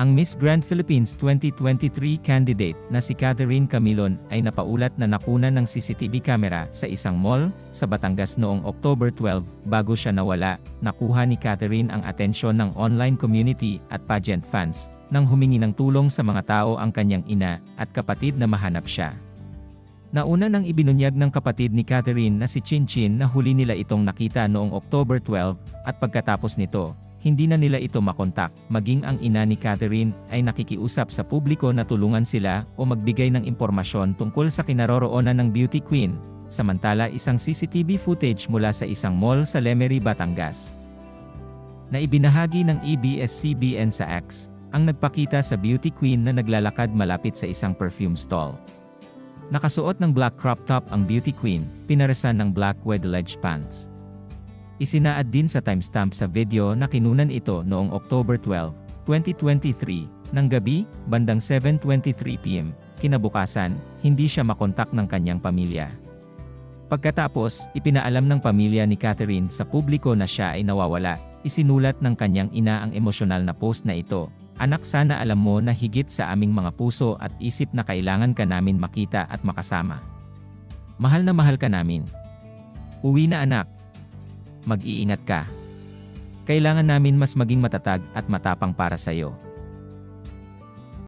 Ang Miss Grand Philippines 2023 candidate na si Catherine Camilon ay napaulat na nakunan ng CCTV camera sa isang mall sa Batangas noong October 12 bago siya nawala. Nakuha ni Catherine ang atensyon ng online community at pageant fans nang humingi ng tulong sa mga tao ang kanyang ina at kapatid na mahanap siya. Nauna nang ibinunyag ng kapatid ni Catherine na si Chin Chin na huli nila itong nakita noong October 12 at pagkatapos nito, hindi na nila ito makontak. Maging ang ina ni Catherine ay nakikiusap sa publiko na tulungan sila o magbigay ng impormasyon tungkol sa kinaroroonan ng beauty queen. Samantala isang CCTV footage mula sa isang mall sa Lemery, Batangas. Na ibinahagi ng E ABS-CBN sa X, ang nagpakita sa beauty queen na naglalakad malapit sa isang perfume stall. Nakasuot ng black crop top ang beauty queen, pinarasan ng black wedge pants. Isinaad din sa timestamp sa video na kinunan ito noong October 12, 2023, ng gabi, bandang 7.23pm. Kinabukasan, hindi siya makontak ng kanyang pamilya. Pagkatapos, ipinaalam ng pamilya ni Catherine sa publiko na siya ay nawawala. Isinulat ng kanyang ina ang emosyonal na post na ito. Anak sana alam mo na higit sa aming mga puso at isip na kailangan ka namin makita at makasama. Mahal na mahal ka namin. Uwi na anak. Mag-iingat ka. Kailangan namin mas maging matatag at matapang para sa iyo.